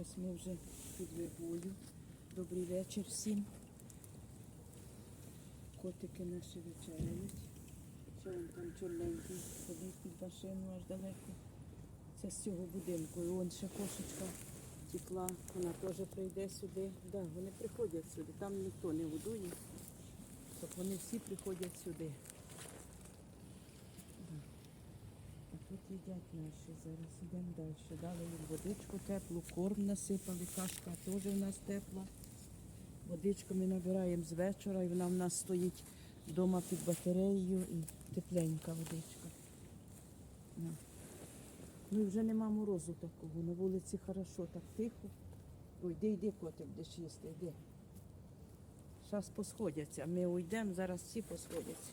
Ось ми вже під вигою. Добрий вечір всім. Котики наші вечеряють. Що він там чорненький ходить під машину аж далеко. Це з цього будинку. І вон ще кошечка тікла, вона теж прийде сюди. Да, вони приходять сюди. Там ніхто не годує. Так вони всі приходять сюди. Да. А тут наші. Зараз йдемо далі. Дали їм водичку теплу, корм насипали, кашка теж у нас тепла. Водичку ми набираємо з вечора і вона в нас стоїть вдома під батареєю і тепленька водичка. Ну і вже нема морозу такого. На вулиці хорошо, так тихо. Ой, йди, йди, котик, будеш їсти, йди. Зараз посходяться. Ми уйдемо, зараз всі посходяться.